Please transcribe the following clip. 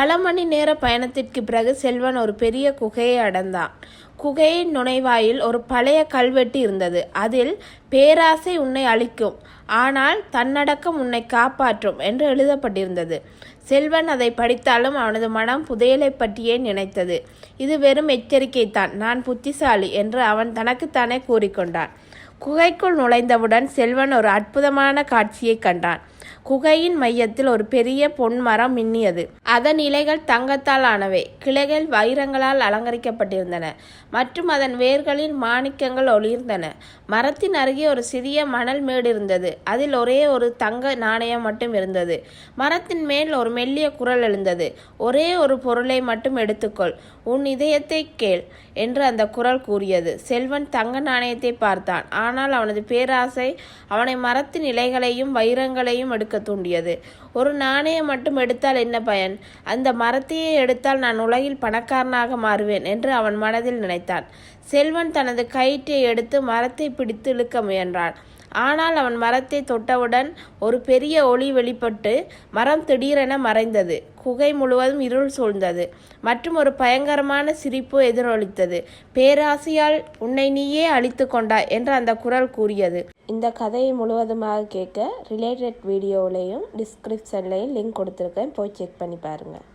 பல மணி நேர பயணத்திற்கு பிறகு செல்வன் ஒரு பெரிய குகையை அடைந்தான். குகையின் நுழைவாயில் ஒரு பழைய கல்வெட்டு இருந்தது. அதில் பேராசை உன்னை அழிக்கும். ஆனால் தன்னடக்கம் உன்னை காப்பாற்றும் என்று எழுதப்பட்டிருந்தது. செல்வன் அதை படித்தாலும் அவனது மனம் புதையலை பற்றியே நினைத்தது. இது வெறும் எச்சரிக்கை தான் நான் புத்திசாலி என்று அவன் தனக்குத்தானே கூறிக்கொண்டான். குகைக்குள் நுழைந்தவுடன் செல்வன் ஒரு அற்புதமான காட்சியைக் கண்டான். குகையின் மையத்தில் ஒரு பெரிய பொன்மரம் மின்னியது. அதன் இலைகள் தங்கத்தால் ஆனவை. கிளைகள் வைரங்களால் அலங்கரிக்கப்பட்டிருந்தன. மற்றும் அதன் வேர்களில் மாணிக்கங்கள் ஒளிர்ந்தன. மரத்தின் அருகே ஒரு சிறிய மணல் மேடு இருந்தது. அதில் ஒரே ஒரு தங்க நாணயம் மட்டும் இருந்தது. மரத்தின் மேல் ஒரு மெல்லிய குரல் எழுந்தது. ஒரே ஒரு பொருளை மட்டும் எடுத்துக்கொள். உன் இதயத்தை கேள் என்று அந்த குரல் கூறியது. செல்வன் தங்க நாணயத்தை பார்த்தான். ஆனால் அவனது பேராசை அவனை மரத்தின் இலைகளையும் வைரங்களையும் எடுக்க தூண்டியது. ஒரு நாணயம் மட்டும் எடுத்தால் என்ன பயன்? அந்த மரத்தையே எடுத்தால் நான் உலகில் பணக்காரனாக மாறுவேன் என்று அவன் மனதில் நினைத்தான். செல்வன் தனது கயிற்றை எடுத்து மரத்தை பிடித்து இழுக்க முயன்றான். ஆனால் அவன் மரத்தை தொட்டவுடன் ஒரு பெரிய ஒளி வெளிப்பட்டு மரம் திடீரென மறைந்தது. குகை முழுவதும் இருள் சூழ்ந்தது. மற்றும் ஒரு பயங்கரமான சிரிப்பு எதிரொலித்தது. பேராசையால் உன்னை நீயே அழித்து கொண்டாய் என்று அந்த குரல் கூறியது. இந்த கதையை முழுவதுமாக கேட்க ரிலேட்டட் வீடியோவிலையும் டிஸ்கிரிப்ஷன்லையும் லிங்க் கொடுத்துருக்கேன். போய் செக் பண்ணி பாருங்கள்